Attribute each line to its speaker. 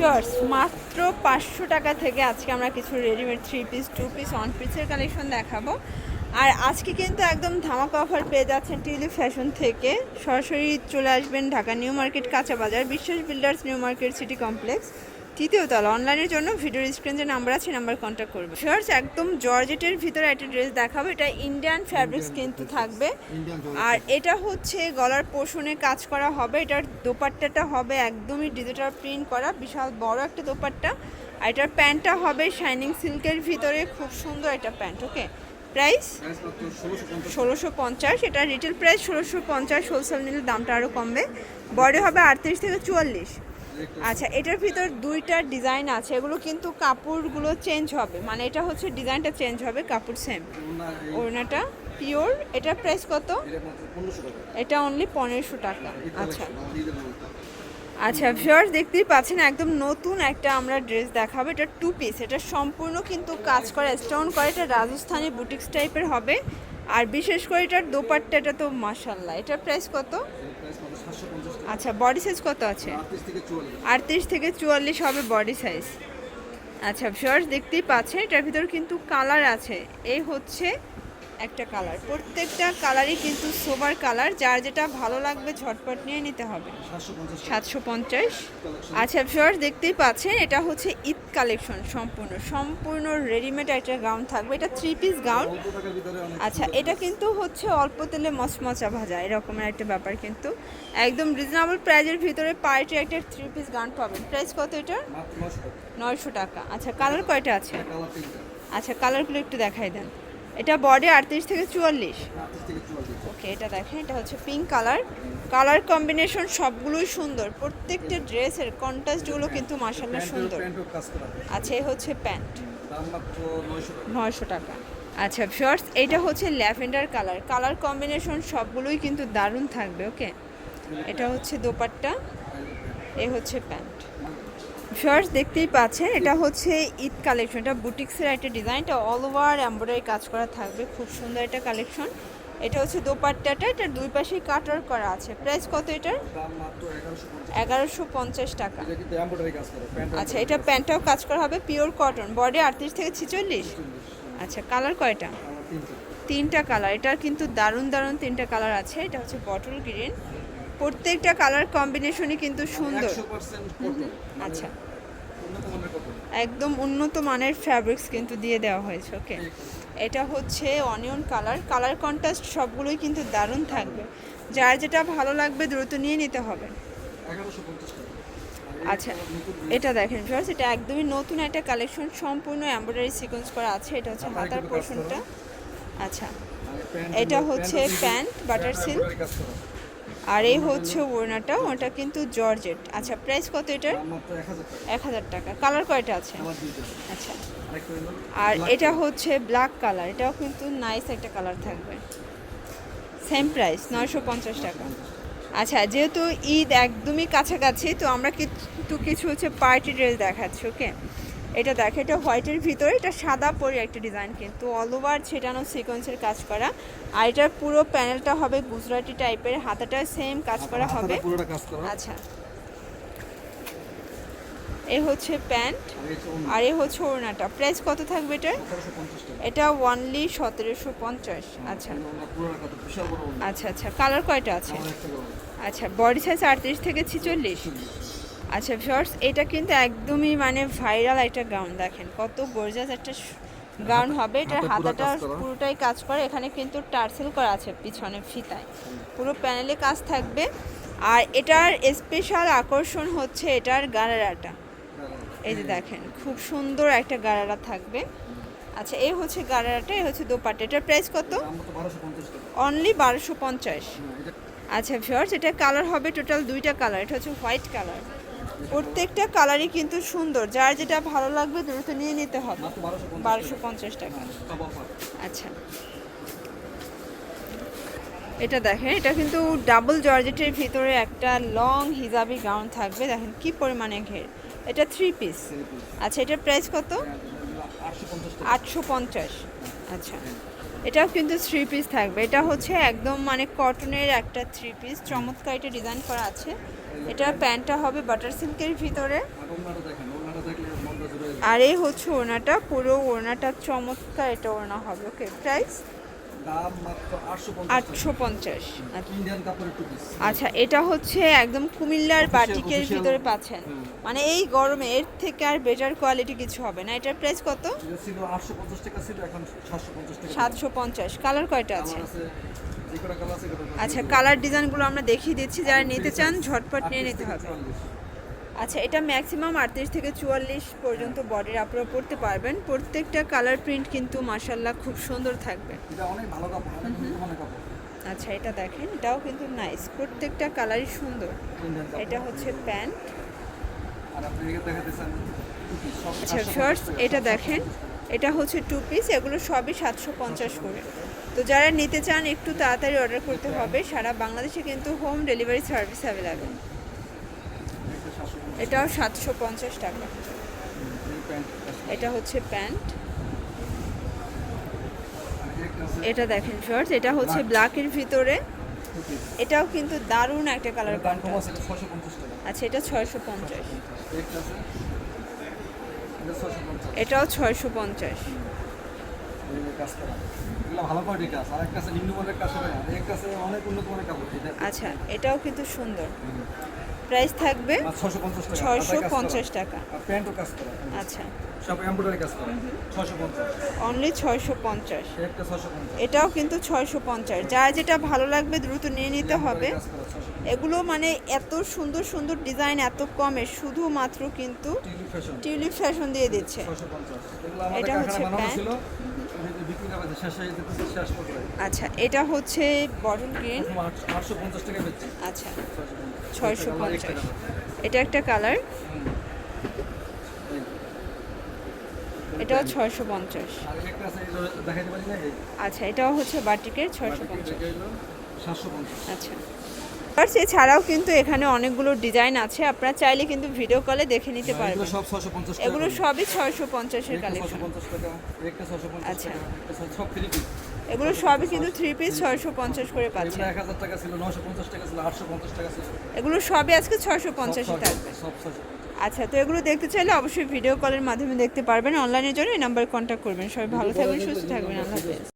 Speaker 1: Viewers, মাত্র পাঁচশো টাকা থেকে আজকে আমরা কিছু readymade three piece two piece one পিসের কালেকশন দেখাবো। আর আজকে কিন্তু একদম ধামাকা অফার পেয়ে যাচ্ছেন টিলি ফ্যাশন থেকে। সরাসরি চলে আসবেন ঢাকা নিউ মার্কেট, কাঁচা বাজার, Biswas builders new market city complex. তৃতীয় তলা অনলাইনের জন্য ভিডিওর স্ক্রিন যে নাম্বার আছে নাম্বার কন্ট্যাক্ট করবে। ভিউয়ার্স একদম জর্জেটের ভিতরে একটা ড্রেস দেখাবো এটা ইন্ডিয়ান ফ্যাব্রিক্স কিন্তু থাকবে। আর এটা হচ্ছে গলার পোষণে কাজ করা হবে এটার দোপাট্টাটা হবে একদমই ডিজিটাল প্রিন্ট করা বিশাল বড় একটা দোপাট্টা। আর এটার প্যান্টটা হবে শাইনিং সিল্কের ভিতরে খুব সুন্দর একটা প্যান্ট ওকে প্রাইস ষোলোশো পঞ্চাশ এটা রিটেল প্রাইস ষোলোশো পঞ্চাশ হোলসেল নিলে দামটা আরও কমবে। বডি হবে আটত্রিশ থেকে চুয়াল্লিশ। আচ্ছা এটার ভিতর দুইটা ডিজাইন আছে, এগুলো কিন্তু কাপড়গুলো চেঞ্জ হবে। মানে এটা হচ্ছে ডিজাইনটা চেঞ্জ হবে, কাপড় সেম ওড়নাটা পিওর এটার প্রাইস কত? এটা অনলি পনেরোশো টাকা। আচ্ছা। আচ্ছা ভিউয়ার্স দেখতেই পাচ্ছেন, একদম নতুন একটা আমরা ড্রেস দেখাবো। এটা টু পিস এটা সম্পূর্ণ কিন্তু কাজ করা স্টোন করে, এটা রাজস্থানি বুটিক্স টাইপের হবে। আর বিশেষ করে এটার দোপাট্টাটা তো মাসাল্লাহ এটার প্রাইস কত? আচ্ছা বডি সাইজ কত আছে? আটত্রিশ থেকে চুয়াল্লিশ। হবে বডি সাইজ আচ্ছা ভিউয়ার্স দেখতেই পাচ্ছেন এটার ভিতর কিন্তু কালার আছে। এই হচ্ছে একটা কালার প্রত্যেকটা কালারই কিন্তু সোবার কালার যার যেটা ভালো লাগবে ঝটপট নিয়ে নিতে হবে। সাতশো পঞ্চাশ আচ্ছা ভিউয়ার্স দেখতেই পাচ্ছেন এটা হচ্ছে ঈদ কালেকশন সম্পূর্ণ। সম্পূর্ণ রেডিমেড একটা গাউন থাকবে। এটা থ্রি পিস গাউন আচ্ছা এটা কিন্তু হচ্ছে অল্প তেলে মচমচা ভাজা এরকমের একটা ব্যাপার কিন্তু। একদম রিজনেবল প্রাইজের ভিতরে পার্টি একটা থ্রি পিস গাউন পাবেন। প্রাইস কত এটা? নয়শো টাকা। আচ্ছা কালার কয়টা আছে? আচ্ছা কালারগুলো একটু দেখাই দেন। এটা বডি আটত্রিশ থেকে চুয়াল্লিশ। ওকে এটা দেখেন এটা হচ্ছে পিঙ্ক কালার কালার কম্বিনেশন সবগুলোই সুন্দর। প্রত্যেকটা ড্রেসের কন্ট্রাস্টগুলো কিন্তু মাসাল্লাহ সুন্দর। আচ্ছা এই হচ্ছে প্যান্ট। নয়শো টাকা। আচ্ছা শর্টস এটা হচ্ছে ল্যাভেন্ডার কালার কালার কম্বিনেশন সবগুলোই কিন্তু দারুণ থাকবে ওকে? এটা হচ্ছে দোপাট্টা এ হচ্ছে প্যান্ট। শর্টস দেখতেই পাচ্ছেন, এটা হচ্ছে ঈদ কালেকশন এটা বুটিক্সের একটা ডিজাইনটা অল ওভার এমব্রয়ডারি কাজ করা থাকবে, খুব সুন্দর একটা কালেকশন এটা হচ্ছে দোপাট্টাটা এটার দুই পাশেই কাটার করা আছে। প্রাইস কত এটার? এগারোশো পঞ্চাশ টাকা। আচ্ছা এটা প্যান্টটাও কাজ করা হবে পিওর কটন বডি আটত্রিশ থেকে ছিচল্লিশ? আচ্ছা কালার কয়টা? তিনটা। কালার এটার কিন্তু দারুণ দারুণ তিনটা কালার আছে, এটা হচ্ছে বটল গ্রিন প্রত্যেকটা কালার কম্বিনেশনই কিন্তু সুন্দর। আচ্ছা। একদম উন্নত মানের ফ্যাব্রিক্স কিন্তু দিয়ে দেওয়া হয়েছে ওকে এটা হচ্ছে অনিয়ন কালার কালার কন্ট্রাস্ট সবগুলোই কিন্তু দারুণ থাকবে। যার যেটা ভালো লাগবে দ্রুত নিয়ে নিতে হবে। আচ্ছা এটা দেখেন ফ্রেন্ডস এটা একদমই নতুন একটা কালেকশন সম্পূর্ণ এমব্রয়ডারি সিকোয়েন্স করা আছে। এটা হচ্ছে হাতার পোর্শনটা আচ্ছা এটা হচ্ছে প্যান্ট বাটার সিল্ক আর এই হচ্ছে ওড়নাটা ওটা কিন্তু জর্জেট। আচ্ছা প্রাইস কত এটার? এক হাজার টাকা। কালার কয়টা আছে? আচ্ছা। আর এটা হচ্ছে ব্ল্যাক কালার এটাও কিন্তু নাইস একটা কালার থাকবে। সেম প্রাইস নয়শো পঞ্চাশ টাকা। আচ্ছা যেহেতু ঈদ একদমই কাছাকাছি তো আমরা কিন্তু কিছু হচ্ছে পার্টি ড্রেস দেখাচ্ছি ওকে এটা দেখো এটা হোয়াইটের ভিতরে এটা সাদা পরে একটা ডিজাইন কিন্তু অল ওভার ছেটানো সিকোয়েন্সের কাজ করা। আর এটার পুরো প্যানেলটা হবে গুজরাটি টাইপের হাতাটা সেম কাজ করা হবে। আচ্ছা। এ হচ্ছে প্যান্ট আর এ হচ্ছে ওড়নাটা। প্রাইস কত থাকবে এটা এটা ওয়ানলি সতেরোশো পঞ্চাশ। আচ্ছা। আচ্ছা আচ্ছা। কালার কয়টা আছে? আচ্ছা বডি সাইজ আটত্রিশ থেকে ছিচল্লিশ। আচ্ছা শর্টস এটা কিন্তু একদমই মানে ভাইরাল একটা গাউন দেখেন। কত গর্জাস একটা গাউন হবে। এটার হাতাটা পুরোটাই কাজ করে। এখানে কিন্তু টার্সেল করা আছে পিছনে ফিতায়। পুরো প্যানেলে কাজ থাকবে। আর এটার স্পেশাল আকর্ষণ হচ্ছে এটার গারারাটা। এই যে দেখেন খুব সুন্দর একটা গারারা থাকবে। আচ্ছা এই হচ্ছে গারারাটা এই হচ্ছে দোপাট্টা। এটার প্রাইস কত? অনলি বারোশো পঞ্চাশ আচ্ছা ভিওর্স এটা কালার হবে টোটাল দুইটা কালার এটা হচ্ছে হোয়াইট কালার প্রত্যেকটা কালারই কিন্তু সুন্দর। যার যেটা ভালো লাগবে দ্রুত নিয়ে নিতে হবে। বারোশো পঞ্চাশ টাকা। আচ্ছা। এটা দেখেন, এটা কিন্তু ডাবল জর্জেটের ভিতরে একটা লং হিজাবি গাউন থাকবে। দেখেন কি পরিমাণে ঘের। এটা থ্রি পিস আচ্ছা এটার প্রাইস কত? আটশো পঞ্চাশ। আচ্ছা। এটাও কিন্তু থ্রি পিস থাকবে। এটা হচ্ছে একদম মানে কটনের একটা থ্রি পিস চমৎকার এটা ডিজাইন করা আছে। এটা প্যান্টটা হবে বাটার সিল্কের ভিতরে।
Speaker 2: আর
Speaker 1: এই হচ্ছে ওড়নাটা পুরো ওড়নাটা চমৎকার এটা ওড়না হবে ওকে প্রাইস
Speaker 2: আটশো
Speaker 1: পঞ্চাশ আচ্ছা এটা হচ্ছে একদম কুমিল্লার বাটিকের ভিতরে পাচ্ছেন। মানে এই গরমে এর থেকে আর বেটার কোয়ালিটি কিছু হবে না। এটার প্রাইস কত?
Speaker 2: সাতশো পঞ্চাশ
Speaker 1: কালার কয়টা আছে আচ্ছা কালার ডিজাইনগুলো আমরা দেখিয়ে দিচ্ছি। যারা নিতে চান ঝটপট নিয়ে নিতে হবে। আচ্ছা এটা ম্যাক্সিমাম আটত্রিশ থেকে চুয়াল্লিশ পর্যন্ত বডির আপনারা পড়তে পারবেন। প্রত্যেকটা কালার প্রিন্ট কিন্তু মাসাল্লাহ খুব সুন্দর থাকবে। আচ্ছা এটা দেখেন এটাও কিন্তু নাইস প্রত্যেকটা কালারই সুন্দর। এটা হচ্ছে প্যান্ট। আচ্ছা
Speaker 2: 750
Speaker 1: শর্টস এটা দেখেন এটা হচ্ছে টু পিস এগুলো সবই সাতশো পঞ্চাশ করে। তো যারা নিতে চান একটু তাড়াতাড়ি অর্ডার করতে হবে সারা বাংলাদেশে কিন্তু হোম ডেলিভারি সার্ভিস অ্যাভেলেবেল এটাও সাতশো পঞ্চাশ টাকা। এটা হচ্ছে প্যান্ট। এটা দেখেন শর্টস এটা হচ্ছে ব্ল্যাকের ভিতরে। এটাও কিন্তু দারুণ একটা কালার
Speaker 2: দাম কম আছে এটা 650 টাকা।
Speaker 1: আচ্ছা এটা ছয়শো পঞ্চাশ।
Speaker 2: একটা আছে এটা 650
Speaker 1: এটাও ছয়শো পঞ্চাশ।
Speaker 2: এই কাজ করা। এগুলো ভালো কোয়ালিটির কাজ। আর একটা আছে নিম্নমানের কাজ করে আর একটা আছে অনেক উন্নত মানের কাপড়
Speaker 1: আচ্ছা এটাও কিন্তু সুন্দর। প্রাইস থাকবে
Speaker 2: আর 650 টাকা।
Speaker 1: ছয়শো
Speaker 2: আলাদা কাজ করা।
Speaker 1: পঞ্চাশ টাকা।
Speaker 2: প্যান্টও কাজ করা।
Speaker 1: আচ্ছা।
Speaker 2: সব এমব্রয়ডারি কাজ করা। 650
Speaker 1: অনলি ছয়শো পঞ্চাশ।
Speaker 2: এই একটা 650
Speaker 1: এটাও কিন্তু ছয়শো পঞ্চাশ। যার যেটা ভালো লাগবে দ্রুত নিয়ে নিতে হবে।
Speaker 2: কাজ করা 650
Speaker 1: এগুলো মানে এত সুন্দর সুন্দর ডিজাইন এত কমে শুধুমাত্র কিন্তু
Speaker 2: টিউলিপ ফ্যাশন
Speaker 1: দিয়ে দিচ্ছে।
Speaker 2: 650 এগুলো আমাদের
Speaker 1: এটা হচ্ছে প্যান্ট। আচ্ছা এটা হচ্ছে বটল গ্রিন।
Speaker 2: প্রথম 850 টাকা বেচছি।
Speaker 1: আচ্ছা
Speaker 2: 650
Speaker 1: ছয়শো পঞ্চাশ। এটা একটা কালার। এটাও ছয়শো পঞ্চাশ। আচ্ছা এটাও হচ্ছে বাটিকের ছয়শো পঞ্চাশ। আচ্ছা। First এছাড়াও কিন্তু এখানে অনেকগুলো ডিজাইন আছে আপনারা চাইলে কিন্তু ভিডিও কলে দেখে নিতে
Speaker 2: এগুলো
Speaker 1: পারবেন। এগুলো সবই ছয়শো পঞ্চাশের কালেকশন আচ্ছা। এগুলো সবই কিন্তু থ্রি পিস ছয়শো পঞ্চাশ করে পাচ্ছেন
Speaker 2: এক হাজার টাকা ছিল নশো পঞ্চাশ টাকা ছিল আটশো পঞ্চাশ টাকা ছিল।
Speaker 1: এগুলো সবই আজকে ছয়শো পঞ্চাশে থাকবে।
Speaker 2: সব
Speaker 1: আচ্ছা তো এগুলো দেখতে চাইলে অবশ্যই ভিডিও কলের মাধ্যমে দেখতে পারবেন। অনলাইনের জন্য এই নাম্বারে কন্ট্যাক্ট করবেন। সবাই ভালো থাকবেন সুস্থ থাকবেন। আল্লাহ হাফেজ।